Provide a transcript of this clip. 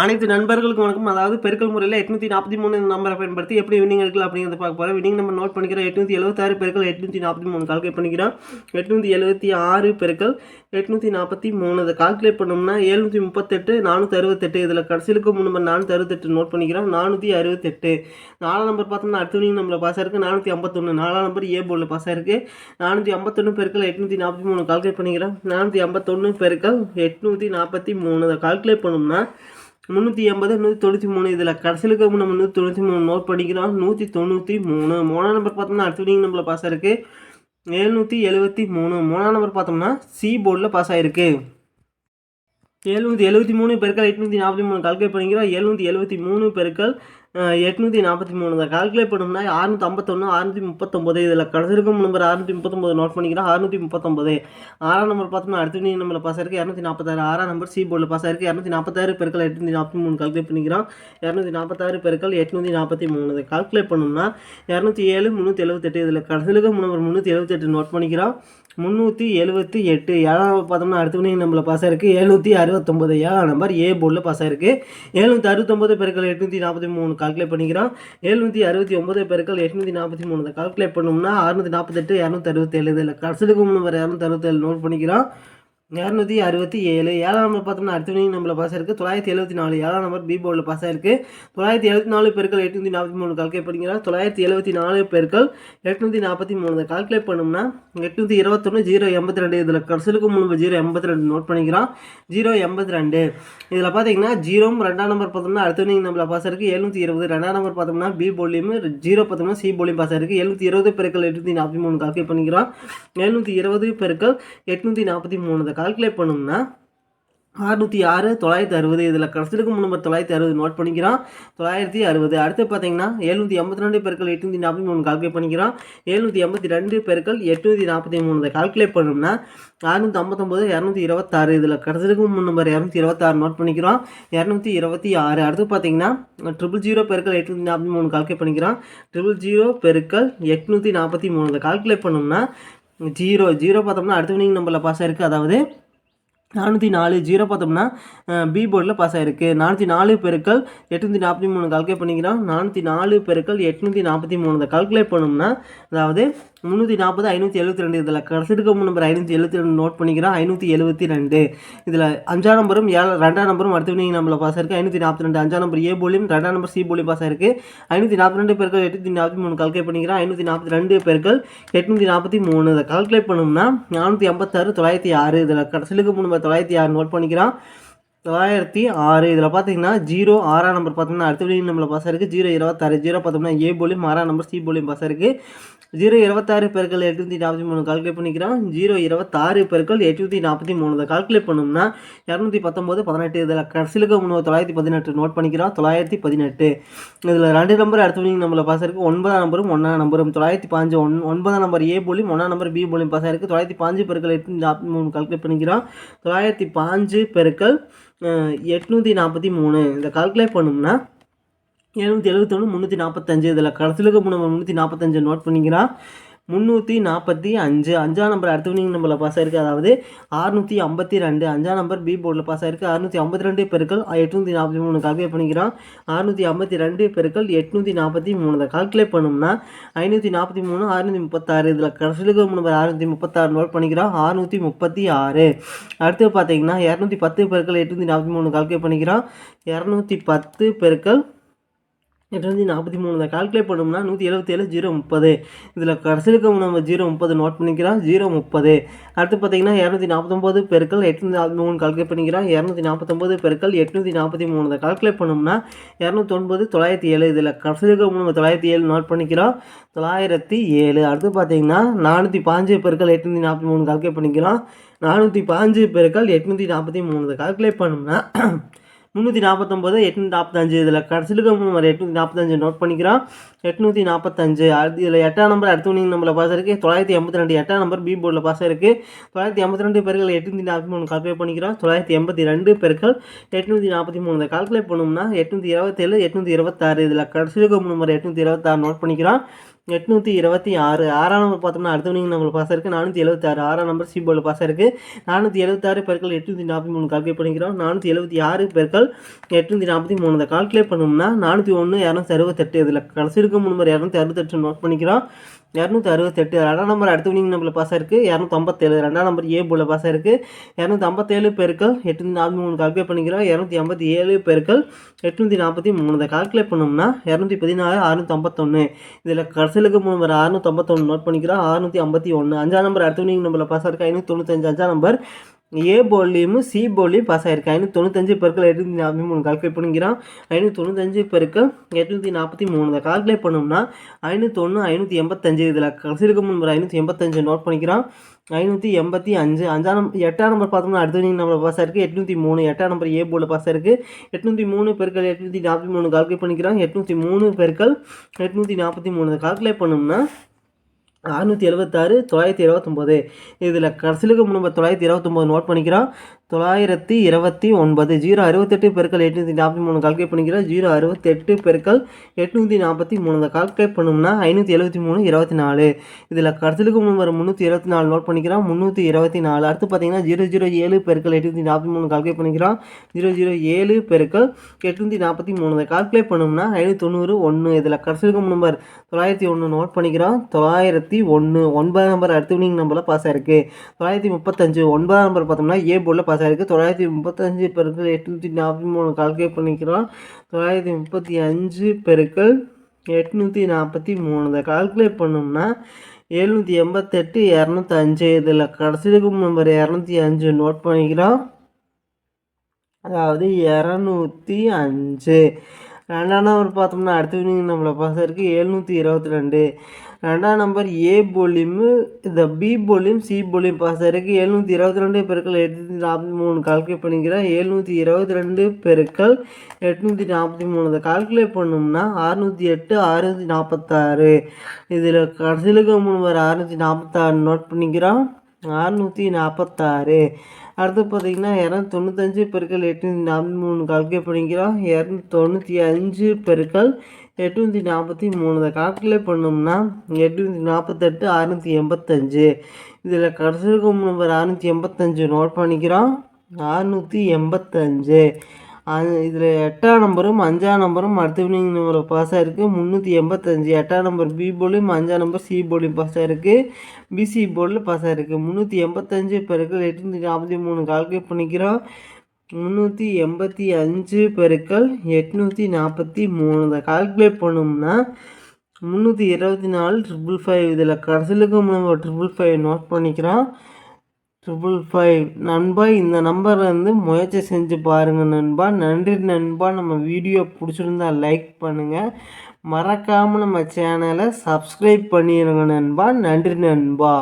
அனைத்து நண்பர்களுக்கும் வணக்கம். அதாவது பெருக்கல் முறையில் எட்நூற்றி நாற்பத்தி மூணு நம்பரை பயன்படுத்தி எப்படி வின்னிங் எடுக்கலாம் அப்படிங்கிறத பார்க்க போகிறோம் வின்னிங் நம்பர் நோட் பண்ணிக்கிறோம். எட்நூற்றி எழுபத்தாறு பெருக்கள் எட்நூற்றி நாற்பத்தி மூணு கால்குலேட் பண்ணிக்கிறோம். எட்நூற்றி எழுபத்தி ஆறு பெருக்கள் எட்நூற்றி நாற்பத்தி மூணு. இதை கால்குலேட் பண்ணோம்னா எழுநூற்றி முப்பத்தெட்டு நானூற்றி அறுபத்தெட்டு. இதில் கடைசிலுக்கு மூணு நம்பர் நானூற்றி அறுபத்தெட்டு நோட் பண்ணிக்கிறோம். நானூற்றி அறுபத்தெட்டு. நாலாம் நம்பர் பார்த்தோம்னா அடுத்த வின்னிங் நம்பரில் பாஸ் ஆயிருக்கு. நானூற்றி ஐம்பத்தொன்று நாலாம் நம்பர் ஏ போர்டில் பாஸ் ஆயிருக்கு. நானூற்றி ஐம்பத்தொன்று பெருக்கள் எட்நூற்றி நாற்பத்தி மூணு கால்குலேட் பண்ணிக்கிறோம். நானூற்றி ஐம்பத்தொன்று பெருக்கள் எட்நூற்றி நாற்பத்தி மூணு. இதை கால்குலேட் பண்ணோம்னா முந்நூற்றி எண்பது நூற்றி தொண்ணூற்றி மூணு. இதில் கடைசிலுக்கு நம்ம நூற்றி தொண்ணூற்றி மூணு நோட் பண்ணிக்கிறோம் நூற்றி தொண்ணூற்றி மூணு. மூணாம் நம்பர் பார்த்தோம்னா அடுத்த வினிங் பாஸ் ஆயிருக்கு. எழுநூற்றி எழுபத்தி மூணு. மூணாம் நம்பர் பார்த்தோம்னா சி போர்டில் பாஸ் ஆயிருக்கு. எழுநூற்றி எழுபத்தி மூணு பெருக்கள் எட்நூற்றி நாற்பத்தி மூணு கால்குலேட் பண்ணிக்கிறோம். எழுநூற்றி எழுபத்தி மூணு பெருக்கள் எட்நூற்றி நாற்பத்தி மூணு தான். கால்குலேட் பண்ணோம்னா அறுநூற்றி ஐம்பத்தொன்று அறுநூற்றி முப்பத்தொம்பது இதில் கடைசிருக்கும் நம்பர் அறுநூற்றி முப்பத்தொம்பது நோட் பண்ணிக்கிறோம். அறுநூற்றி முப்பத்தொம்பது ஆறாம் நம்பர் பார்த்தோம்னா அடுத்த நீ நம்பரில் பாஸ் ஆயிருக்கு. இரநூத்தி நாற்பத்தாறு. ஆறாம் நம்பர் சி போர்டில் பாஸ் ஆயிருக்கு. இரநூத்தி நாற்பத்தாறு பெருக்கள் எட்நூற்றி நாற்பத்தி மூணு கால்குலேட் பண்ணிக்கிறோம். இரநூத்தி நாற்பத்தாறு பெருக்கள் எட்நூற்றி நாற்பத்தி மூணு. இதை கால்குலேட் பண்ணோம்னா இரநூத்தி ஏழு முந்நூற்றி எழுபத்தெட்டு இதில் கடைசிருக்கும் நம்பர் முந்நூற்றி எழுபத்தெட்டு நோட் பண்ணிக்கிறோம். முந்நூற்றி எழுபத்தி எட்டு. ஏழாம் பார்த்தோம்னா அடுத்த வினிங் நம்பரில் பாஸ் ஆயிருக்கு. எழுநூற்றி அறுபத்தொம்பது. ஏழாம் நம்பர் ஏ போர்டில் பாஸ் ஆயிருக்கு. எழுநூற்றி அறுபத்தொம்பது பெருக்கள் எட்நூற்றி நாற்பத்தி மூணு கால்குலேட் பண்ணிக்கிறோம். எழுநூற்றி அறுபத்தி ஒம்பது பெருக்கள் எட்நூற்றி நாற்பத்தி மூணு. கால்குலேட் பண்ணோம்னா அறுநூற்றி நாற்பத்தெட்டு இரநூத்தி அறுபத்தேழு. இதில் கடைசிலுக்கும் நம்பர் இரநூத்தி அறுபத்தேழு நோட் பண்ணிக்கிறோம். இரநூத்தி அறுபத்தி ஏழு. ஏழாம் நம்பர் பார்த்தோம்னா அடுத்த வினிங் நம்பரில் பாஸ் இருக்குது தொள்ளாயிரத்தி எழுபத்தி நாலு. ஏழாம் நம்பர் பி போர்டில் பாஸ் ஆயிருக்கு. தொள்ளாயிரத்தி எழுபத்தி நாலு பெருக்கள் எட்நூற்றி நாற்பத்தி மூணு கால்குலேட் பண்ணிக்கிறோம். தொள்ளாயிரத்தி எழுபத்தி நாலு பெருக்கள் எட்நூற்றி நாற்பத்தி மூணு. கால்குலேட் பண்ணோம்னா எட்நூற்றி இருபத்தொன்று ஜீரோ எண்பத்தி ரெண்டு. இதில் கடைசிலுக்கு முன்பு ஜீரோ எண்பத்தி ரெண்டு நோட் பண்ணிக்கிறோம். ஜீரோ எண்பத்தி ரெண்டு. இதில் பார்த்தீங்கன்னா ஜீரோ ரெண்டாம் நம்பர் பார்த்தோம்னா அடுத்த வினிங் நம்பரில் பாஸ் இருக்குது எழுநூற்றி இருபது. ரெண்டாம் நம்பர் பார்த்தோம்னா பி போலியும் ஜீரோ பார்த்தோம்னா சி போலியும் பாஸ் ஆயிருக்கு. எழுநூற்றி இருபது பெருக்கள் எட்நூற்றி நாற்பத்தி மூணு கால்குலேட் பண்ணிக்கிறோம். எழுநூற்றி இருபது பெருக்கள் எட்நூற்றி நாற்பத்தி மூணு. கால்குலேட் பண்ணோம்னா அறுநூற்றி ஆறு தொள்ளாயிரத்தி அறுபது இதில் கடைசிலுக்கு நம்ம தொள்ளாயிரத்தி அறுபது நோட் பண்ணிக்கிறோம் தொள்ளாயிரத்தி அறுபது அடுத்து பார்த்தீங்கன்னா எழுநூற்றி எண்பத்தி ரெண்டு பெருக்கள் எட்நூற்றி நாற்பத்தி மூணு கால்குலேட் பண்ணிக்கிறோம் எழுநூற்றி எண்பத்தி ரெண்டு பெருக்கள் எட்நூற்றி நாற்பத்தி மூணு இதை கால்குலேட் பண்ணோம்னா அறுநூற்றி ஐம்பத்தொம்போது இரநூத்தி இருபத்தாறு இதில் கடைசிலுக்கு நம்பர் இரநூத்தி இருபத்தாறு நோட் பண்ணிக்கிறோம் இரநூத்தி இருபத்தி ஆறு அடுத்து பார்த்தீங்கன்னா ட்ரிபிள் ஜீரோ பெருக்கள் எட்நூற்றி நாற்பத்தி மூணு கால்குலேட் பண்ணிக்கிறோம் ட்ரிபிள் ஜீரோ பெருக்கள் எட்நூற்றி நாற்பத்தி மூணு இதை கால்குலேட் பண்ணோம்னா ஜீரோ ஜீரோ பார்த்தோம்னா அடுத்த வினிங் நம்பரில் பாஸ் ஆயிருக்கு. அதாவது நானூற்றி நாலு ஜீரோ பார்த்தோம்னா பி போர்டில் பாஸ் ஆகிருக்கு நானூற்றி நாலு பெருக்கள் எட்நூற்றி நாற்பத்தி மூணு கால்குலேட் பண்ணிக்கிறோம். நானூற்றி நாலு பெருக்கள் எட்நூற்றி நாற்பத்தி மூணு. இதை கால்குலேட் பண்ணோம்னா அதாவது முந்நூற்றி நாற்பது ஐநூற்றி எழுபத்தி ரெண்டு. இதில் கடைசிக்கு நம்பர் ஐநூற்றி எழுபத்தி ரெண்டு நோட் பண்ணிக்கிறோம் ஐநூற்றி எழுபத்தி ரெண்டு. இதில் அஞ்சாம் நம்பரும் ஏழு ரெண்டாம் நம்பரும் அடுத்த வினிங் நம்மள பாஸ் ஆயிருக்கு. ஐநூற்றி நாற்பத்தி ரெண்டு அஞ்சாம் நம்பர் ஏ போலியும் ரெண்டாம் நம்பர் சி போலியும் பாஸ் ஆயிருக்கு. ஐநூற்றி நாற்பத்தி ரெண்டு பெருக்கள் எட்நூற்றி நாற்பத்தி மூணு கால்குலேட் பண்ணிக்கிறோம் ஐநூற்றி நாற்பத்தி ரெண்டு பேர்கள் எட்நூற்றி நாற்பத்தி மூணு. இதை கால்குலேட் பண்ணோம்னா நானூற்றி ஐம்பத்தாறு தொள்ளாயிரத்தி ஆறு. இதில் கடைசி இருக்க நம்பர் தொள்ளாயிரத்தி ஆறு நோட் பண்ணிக்கிறோம் தொள்ளாயிரத்தி ஆறு. இதில் பார்த்தீங்கன்னா ஜீரோ ஆறாம் நம்பர் பார்த்தோம்னா அடுத்த வினிங் நம்பரில் பாஸ் இருக்குது ஜீரோ இருபத்தாறு. ஜீரோ பார்த்தோம்னா ஏ போலியும் ஆறாம் நம்பர் சி போலியும் பாஸ் இருக்குது ஜீரோ இருபத்தாறு பெருக்கள் எட்நூற்றி நாற்பத்தி மூணு கால்குலேட் பண்ணிக்கிறோம். ஜீரோ இருபத்தாறு பெருக்கள் எட்நூற்றி நாற்பத்தி மூணு. இதை கால்குலேட் பண்ணோம்னா இரநூத்தி பத்தொம்போது பதினெட்டு. இதில் கடைசிலுக்கு முன்னோ தொள்ளாயிரத்தி பதினெட்டு நோட் பண்ணிக்கிறோம். தொள்ளாயிரத்தி பதினெட்டு. இதில் ரெண்டு நம்பர் அடுத்த நம்மளை பாஸ் இருக்குது ஒன்பதாம் நம்பரும் ஒன்றாம் நம்பரும் தொள்ளாயிரத்தி பாஞ்சு ஒன் ஒன்பதாம் நம்பர் ஏ போலியும் ஒன்றாம் நம்பர் பி போலியும் பாஸ் ஆயிருக்கு. தொள்ளாயிரத்தி பாஞ்சு பெருக்கள் எட்நூற்றி நாற்பத்தி மூணு கால்குலேட் பண்ணிக்கிறோம். தொள்ளாயிரத்தி பாஞ்சு பெருக்கள் எட்நூற்றி நாற்பத்தி மூணு. இதை கால்குலேட் பண்ணோம்னா எழுநூற்றி எழுபத்தொன்று முந்நூற்றி நாற்பத்தஞ்சு இதில் கடைசிலுக்கு மூணு முந்நூற்றி நாற்பத்தஞ்சு நோட் பண்ணிக்கிறான் முந்நூற்றி நாற்பத்தி அஞ்சு. அஞ்சாம் நம்பர் அடுத்த வினிங் நம்பரில் பாஸ் ஆயிருக்கு. அதாவது அறுநூற்றி ஐம்பத்தி ரெண்டு. அஞ்சாம் நம்பர் பி போர்டில் பாஸ் ஆயிருக்கு. அறுநூற்றி ஐம்பத்தி ரெண்டு பெருக்கள் எட்நூற்றி நாற்பத்தி மூணு கால்குலேட் பண்ணிக்கிறோம் அறுநூற்றி ஐம்பத்தி ரெண்டு பெருக்கள் எட்நூற்றி நாற்பத்தி மூணு. இதை கால்குலேட் பண்ணோம்னா ஐநூற்றி நாற்பத்தி மூணு அறுநூற்றி முப்பத்தாறு. இதில் கடைசிலுக்கு நம்பர் அறுநூற்றி முப்பத்தாறு நோட் பண்ணிக்கிறோம் அறுநூற்றி முப்பத்தி ஆறு. அடுத்து பார்த்தீங்கன்னா இரநூத்தி பத்து பெருக்கள் எட்நூற்றி நாற்பத்தி மூணு கால்குலேட் பண்ணிக்கிறோம் இரநூத்தி பத்து பெருக்கள் எட்நூற்றி நாற்பத்தி மூணு இதை கால்குலேட் பண்ணோம்னா நூற்றி எழுபத்தேழு ஜீரோ முப்பது. இதில் கடைசிலுக்கு நம்ம ஜீரோ முப்பது நோட் பண்ணிக்கிறோம். ஜீரோ முப்பது. அடுத்து பார்த்தீங்கன்னா இரநூத்தி நாற்பத்தொம்போது பெருக்கள் எட்நூற்றி நாற்பத்தி மூணு கால்குலேட் பண்ணிக்கிறோம். இரநூத்தி நாற்பத்தொம்போது பெருக்கள் எட்நூற்றி நாற்பத்தி மூணு இதை கால்குலேட் பண்ணோம்னா இரநூத்தொன்பது தொள்ளாயிரத்தி ஏழு. இதில் கடைசிலுக்கு நம்ம தொள்ளாயிரத்தி ஏழு நோட் பண்ணிக்கிறோம். தொள்ளாயிரத்தி ஏழு. அடுத்து பார்த்தீங்கன்னா நானூற்றி பாஞ்சு பெருக்கள் எட்நூற்றி நாற்பத்தி மூணு கால்குலேட் பண்ணிக்கிறோம். நானூற்றி பாஞ்சு பெருக்கள் எட்நூற்றி நாற்பத்தி மூணு இதை கால்குலேட் பண்ணோம்னா முந்நூற்றி நாற்பத்தொம்போது எட்நூற்றி நாற்பத்தஞ்சு இதில் கடைசிலுக்கு ஒரு எட்நூற்றி நாற்பத்தஞ்சு நோட் பண்ணிக்கிறோம். எட்நூற்றி நாற்பத்தஞ்சு அடுத்து இதில் எட்டாம் நம்பர் அடுத்த வினிங் நம்பரில் பாஸ் இருக்குது தொள்ளாயிரத்தி எண்பத்தி ரெண்டு எட்டாம் நம்பர் பி போர்டில் பாஸ் இருக்குது தொள்ளாயிரத்தி எண்பத்தி ரெண்டு பேர்கள் எட்நூற்றி நாற்பத்தி மூணு கால்குலேட் பண்ணிக்கிறோம். தொள்ளாயிரத்தி எண்பத்தி ரெண்டு பேர்கள் எட்நூற்றி நாற்பத்தி மூணு. இதை கால்குலேட் பண்ணோம்னா எட்நூற்றி இருபத்தேழு எட்நூற்றி இருபத்தாறு. இதில் கடைசிலுக்கு நம்பர் எட்நூற்றி இருபத்தாறு நோட் பண்ணிக்கிறோம். எட்நூற்றி இருபத்தி ஆறு. ஆறாம் நம்பர் பார்த்தோம்னா அடுத்த நீங்கள் நம்மளுக்கு பாஸ் இருக்குது நானூற்றி எழுபத்தாறு ஆறாம் நம்பர் சி போர்டில் பாஸ் இருக்குது நானூற்றி எழுபத்தாறு பெருக்கள் எட்நூற்றி நாற்பத்தி மூணு. கால்குலேட் பண்ணிக்கிறோம். நானூற்றி எழுபத்தி ஆறு பெருக்கள் எட்நூற்றி நாற்பத்தி மூணு. இதை கால்குலேட் பண்ணோம்னா நானூற்றி ஒன்று இரநூத்தி அறுபத்தெட்டு. இதில் கடைசி இருக்கும் நம்பர் இரநூத்தி அறுபத்தெட்டு நோட் பண்ணிக்கிறோம். இரநூத்தி அறுபத்தெட்டு. ரெண்டாம் நம்பர் அடுத்த வினிங் நம்பரில் பாஸ் இருக்குது இரநூத்தி ஐம்பத்தேழு ரெண்டாம் நம்பர் ஏ போல பாஸ் இருக்குது இரநூத்தி ஐம்பத்தேழு பெருக்கள் எட்நூற்றி நாற்பத்தி மூணு கால்குலேட் பண்ணிக்கிறோம். இரநூத்தி ஐம்பத்தி ஏழு பெருக்கள் எட்நூற்றி நாற்பத்தி மூணு. இதை கால்குலேட் பண்ணோம்னா இரநூத்தி பதினாறு அறுநூத்தி ஐம்பத்தொன்று இதில் கடைசிலுக்கு மூணு நம்பர் அறுநூத்தி ஐம்பத்தொன்று நோட் பண்ணிக்கிறோம். அறுநூற்றி ஐம்பத்தி ஒன்று அஞ்சாம் நம்பர் அடுத்த வினிங் நம்பரில் பாஸ் இருக்குது ஐநூற்றி தொண்ணூத்தஞ்சு அஞ்சாம் நம்பர் ஏ போல்லையும் சி போல்லையும் பாஸ் ஆயிருக்கு ஐநூற்றி தொண்ணூத்தஞ்சு பெருக்கள் எட்நூற்றி நாற்பத்தி மூணு கால்குலேட் பண்ணிக்கிறான் ஐநூற்றி தொண்ணூத்தஞ்சு பெருக்கள் எட்நூற்றி நாற்பத்தி மூணு. இதை கால்குலேட் பண்ணோம்னா ஐநூற்றி ஒன்று ஐநூற்றி எண்பத்தஞ்சு இதில் கடைசிக்கு முன்பு ஐநூற்றி எண்பத்தஞ்சு நோட் பண்ணிக்கிறான் ஐநூற்றி எண்பத்தி அஞ்சு. அஞ்சாம் நம்பர் எட்டாம் நம்பர் பார்த்தோம்னா அடுத்த நீங்கள் நம்பர் பாஸ் இருக்குது எட்நூற்றி மூணு. எட்டாம் நம்பர் ஏ போர்டில் பாஸ் இருக்குது எட்நூற்றி மூணு பெருக்கள் எட்நூற்றி நாற்பத்தி மூணு கால்குலேட் பண்ணிக்கிறான் எட்நூற்றி மூணு பெருக்கள் எட்நூற்றி நாற்பத்தி மூணு. கால்குலேட் பண்ணோம்னா அறுநூற்றி எழுபத்தாறு தொள்ளாயிரத்தி இருபத்தொம்போது. இதில் கடைசிலுக்கு நம்ம தொள்ளாயிரத்தி இருபத்தொம்போது நோட் பண்ணிக்கிறோம். தொள்ளாயிரத்தி இருபத்தி ஒன்பது ஜீரோ அறுபத்தெட்டு பெருக்கள் எட்நூற்றி நாற்பத்தி மூணு கால்குலேட் பண்ணிக்கிறோம். ஜீரோ அறுபத்தெட்டு பெருக்கள் எட்நூற்றி நாற்பத்தி மூணு அந்த கால்குலேட் பண்ணோம்னா ஐநூற்றி எழுபத்தி மூணு இருபத்தி நாலு. இதில் கடைசிலுக்கு நம்பர் முந்நூற்றி இருபத்தி நாலு நோட் பண்ணிக்கிறோம். முந்நூற்றி இருபத்தி நாலு. அடுத்து பார்த்தீங்கன்னா ஜீரோ ஜீரோ ஏழு பெருக்கள் எட்நூற்றி நாற்பத்தி மூணு கால்குலேட் பண்ணிக்கிறோம். ஜீரோ ஜீரோ ஏழு பெருக்கள் எட்நூற்றி நாற்பத்தி மூணு அதை கால்குலேட் பண்ணோம்னா ஐநூற்றி தொண்ணூறு ஒன்று இதில் கடைசிலுக்கு நம்பர் தொள்ளாயிரத்தி ஒன்று நோட் பண்ணிக்கிறோம். தொள்ளாயிரத்தி ஒன்று ஒன்பதாம் நம்பர் அடுத்த வினிங் நம்பரில் பாஸ் ஆயிருக்கு. தொள்ளாயிரத்தி முப்பத்தஞ்சு ஒன்பதாம் நம்பர் பார்த்தோம்னா ஏ போர்டில் பாஸ் ஆயிருக்கு தொள்ளாயிரத்தி முப்பத்தஞ்சு பெருக்கள் எட்நூற்றி நாற்பத்தி மூணு கால்குலேட் பண்ணிக்கிறோம். தொள்ளாயிரத்தி முப்பத்தி அஞ்சு பெருக்கள் எட்நூற்றி நாற்பத்தி மூணு. இதை கால்குலேட் பண்ணோம்னா எழுநூற்றி எண்பத்தெட்டு இரநூத்தஞ்சு. இதில் கடைசிக்கும் நம்பர் இரநூத்தி அஞ்சு நோட் பண்ணிக்கிறோம். அதாவது இரநூத்தி அஞ்சு. ரெண்டாம் நம்பர் பார்த்தோம்னா அடுத்த வினிங் நம்மளை பாஸ் இருக்குது எழுநூற்றி இருபத்தி ரெண்டு. ரெண்டாம் நம்பர் ஏ போலியும் இந்த பி போலியும் சி போலியும் பாஸ் ஆயிருக்கு. எழுநூற்றி இருபத்தி ரெண்டு பெருக்கள் எட்நூற்றி நாற்பத்தி மூணு. கால்குலேட் பண்ணிக்கிறேன் எழுநூற்றி இருபத்தி ரெண்டு பெருக்கள் எட்நூற்றி நாற்பத்தி மூணு. அதை கால்குலேட் பண்ணோம்னா அறுநூற்றி எட்டு அறுநூற்றி நாற்பத்தாறு. இதில் கடைசியிலுக்கு மூணு வர அறுநூற்றி நாற்பத்தாறு நோட் பண்ணிக்கிறோம் அறுநூற்றி நாற்பத்தாறு. அடுத்து பார்த்தீங்கன்னா இரநூத்தி தொண்ணூத்தஞ்சு பெருக்கள் எட்நூற்றி நாற்பத்தி மூணு. கால்குலேட் பண்ணிக்கிறோம் இரநூத்தி தொண்ணூற்றி அஞ்சு பெருக்கள் எட்நூற்றி நாற்பத்தி மூணு இதை கால்குலேட் பண்ணோம்னா எட்நூற்றி நாற்பத்தெட்டு அறுநூற்றி எண்பத்தஞ்சு. இதில் கடைசி இருக்கும் நம்பர் அறுநூற்றி எண்பத்தஞ்சு நோட் பண்ணிக்கிறோம். அறுநூற்றி எண்பத்தஞ்சு. அது இதில் எட்டாம் நம்பரும் அஞ்சாம் நம்பரும் அடுத்த வினிங் நம்பர் பாஸ் ஆகிருக்கு முந்நூற்றி எண்பத்தஞ்சு எட்டாம் நம்பர் பி போர்டையும் அஞ்சாம் நம்பர் சி போர்டையும் பாஸ் ஆகிருக்கு பிசி போர்டில் பாஸ் ஆகிருக்கு முந்நூற்றி எண்பத்தஞ்சு பெருக்கள் எட்நூற்றி நாற்பத்தி மூணு கால்குலேட் பண்ணிக்கிறோம். முந்நூற்றி எண்பத்தி அஞ்சு பெருக்கள் எட்நூற்றி நாற்பத்தி மூணு. இதை கால்குலேட் பண்ணோம்னா முந்நூற்றி இருபத்தி நாலு ட்ரிபிள் ஃபைவ் இதில் கடைசிலுக்கு நம்ம ட்ரிபிள் ஃபைவ் நோட் பண்ணிக்கிறோம். ட்ரிபிள் ஃபைவ் நண்பா இந்த நம்பர் வந்து முயற்சி செஞ்சு பாருங்கள் நண்பா. நன்றி நண்பா. நம்ம வீடியோ பிடிச்சிருந்தா லைக் பண்ணுங்கள் மறக்காமல் நம்ம சேனலை சப்ஸ்கிரைப் பண்ணிடுங்க நண்பா. நன்றி நண்பா.